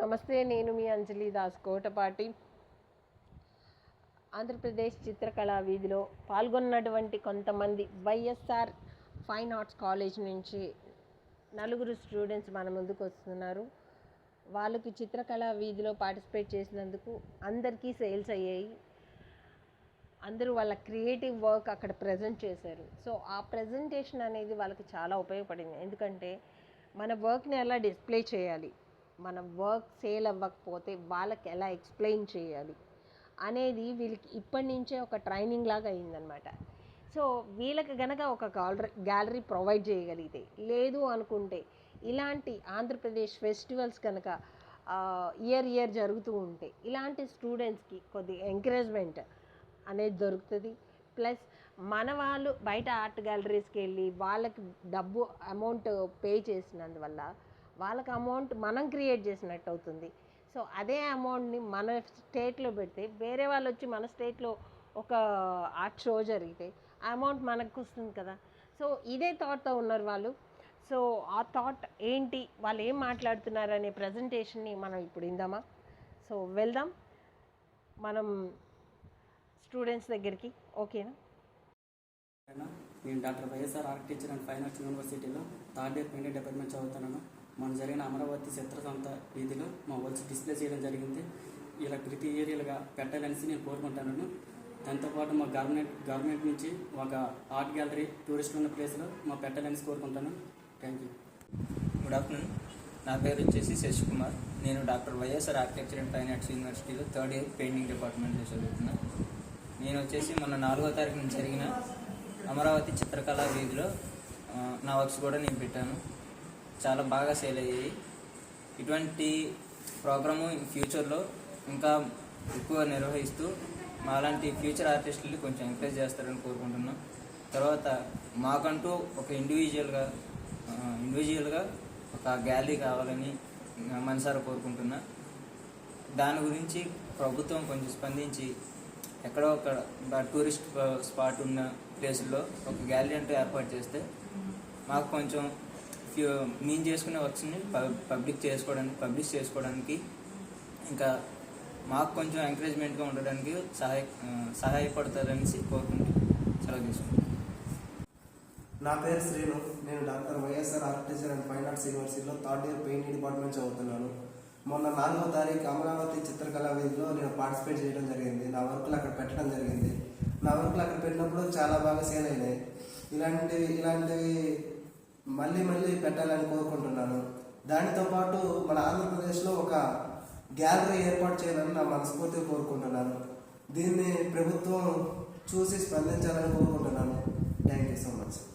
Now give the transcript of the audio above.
నమస్తే నేను మీ అంజలి దాస్ కోటపాటి. ఆంధ్రప్రదేశ్ చిత్రకళా వీధిలో పాల్గొన్నటువంటి కొంతమంది వైఎస్ఆర్ ఫైన్ ఆర్ట్స్ కాలేజ్ నుంచి నలుగురు స్టూడెంట్స్ మన ముందుకు వస్తున్నారు. వాళ్ళకి చిత్రకళా వీధిలో పార్టిసిపేట్ చేసినందుకు అందరికీ సేల్స్ అయ్యాయి. అందరూ వాళ్ళ క్రియేటివ్ వర్క్ అక్కడ ప్రజెంట్ చేశారు. సో ఆ ప్రజెంటేషన్ అనేది వాళ్ళకి చాలా ఉపయోగపడింది. ఎందుకంటే మన వర్క్ని ఎలా డిస్ప్లే చేయాలి? మన వర్క్ సేల్ అవ్వకపోతే వాళ్ళకి ఎలా ఎక్స్ప్లెయిన్ చేయాలి అనేది వీళ్ళకి ఇప్పటి నుంచే ఒక ట్రైనింగ్ లాగా అయిందనమాట సో వీళ్ళకి గనక ఒక గ్యాలరీ గ్యాలరీ ప్రొవైడ్ చేయగలిగితే లేదు అనుకుంటే ఇలాంటి ఆంధ్రప్రదేశ్ ఫెస్టివల్స్ కనుక ఇయర్ ఇయర్ జరుగుతూ ఉంటే ఇలాంటి స్టూడెంట్స్కి కొద్దిగా ఎంకరేజ్మెంట్ అనేది దొరుకుతుంది. ప్లస్ మన వాళ్ళు బయట ఆర్ట్ గ్యాలరీస్కి వెళ్ళి వాళ్ళకి డబ్బు అమౌంట్ పే చేసినందువల్ల వాళ్ళకి అమౌంట్ మనం క్రియేట్ చేసినట్టు అవుతుంది. సో అదే అమౌంట్ని మన స్టేట్లో పెడితే వేరే వాళ్ళు వచ్చి మన స్టేట్లో ఒక ఆర్ట్ షో జరిగితే ఆ అమౌంట్ మనకు వస్తుంది కదా. సో ఇదే థాట్తో ఉన్నారు వాళ్ళు. సో ఆ థాట్ ఏంటి? వాళ్ళు ఏం మాట్లాడుతున్నారు అనే ప్రజెంటేషన్ని మనం ఇప్పుడు ఇందామా సో వెళ్దాం. మనం స్టూడెంట్స్ దగ్గరికి. ఓకేనా నేను doctor YSR architecture and fine arts యూనివర్సిటీలో థర్డ్ ఇయర్ పెయింటింగ్ డిపార్ట్మెంట్ చదువుతున్నాను. మన జరిగిన అమరావతి చిత్రసంత వీధిలో మా వచ్చి డిస్ప్లే చేయడం జరిగింది. ఇలా ప్రతి ఏరియాలుగా పెట్టాలనేసి నేను కోరుకుంటున్నాను దాంతోపాటు మా గవర్నమెంట్ గవర్నమెంట్ నుంచి ఒక ఆర్ట్ గ్యాలరీ టూరిస్ట్ ఉన్న ప్లేస్లో మా పెట్టాలనేసి కోరుకుంటాను. థ్యాంక్ యూ గుడ్ ఆఫ్టర్నూన్ నా పేరు వచ్చేసి శశి కుమార్. నేను doctor YSR architecture and fine arts యూనివర్సిటీలో థర్డ్ ఇయర్ పెయింటింగ్ డిపార్ట్మెంట్లో చదువుతున్నాను నేను వచ్చేసి మొన్న నాలుగో తారీఖున జరిగిన అమరావతి చిత్రకళా వీధిలో నా వర్క్స్ కూడా నేను పెట్టాను. చాలా బాగా సేల్ అయ్యాయి. ఇటువంటి ప్రోగ్రాము ఫ్యూచర్లో ఇంకా ఎక్కువ నిర్వహిస్తూ మాలాంటి ఫ్యూచర్ ఆర్టిస్టులు కొంచెం ఎంకరేజ్ చేస్తారని కోరుకుంటున్నాం. తర్వాత మాకంటూ ఒక ఇండివిజువల్గా ఇండివిజువల్గా ఒక గ్యాలరీ కావాలని మనసారా కోరుకుంటున్నా. దాని గురించి ప్రభుత్వం కొంచెం స్పందించి ఎక్కడో ఒక టూరిస్ట్ స్పాట్ ఉన్న ప్లేసుల్లో ఒక గ్యాలరీ అంటూ ఏర్పాటు చేస్తే మాకు కొంచెం మేము చేసుకునే వర్క్స్ని పబ్లిక్ చేసుకోవడానికి పబ్లిష్ చేసుకోవడానికి ఇంకా మాకు కొంచెం ఎంకరేజ్మెంట్గా ఉండడానికి సహాయ సహాయపడతారనేసి కోరుకుంటూ సెలవు తీసుకుంటాం నా పేరు శ్రీను. నేను doctor YSR architecture and fine arts యూనివర్సిటీలో థర్డ్ ఇయర్ పెయింటింగ్ డిపార్ట్మెంట్ చదువుతున్నాను. మొన్న నాలుగో తారీఖు అమరావతి చిత్రకళా వేదిలో నేను పార్టిసిపేట్ చేయడం జరిగింది. నా వర్క్లు అక్కడ పెట్టడం జరిగింది. నా వర్క్లు అక్కడ పెట్టినప్పుడు చాలా బాగా సేల్ అయినాయి. ఇలాంటివి ఇలాంటివి మళ్ళీ మళ్ళీ పెట్టాలని కోరుకుంటున్నాను. దానితో పాటు మన ఆంధ్రప్రదేశ్లో ఒక గ్యాలరీ ఏర్పాటు చేయాలని నా మనస్ఫూర్తిగా కోరుకుంటున్నాను. దీన్ని ప్రభుత్వం చూసి స్పందించాలని కోరుకుంటున్నాను. Thank you so much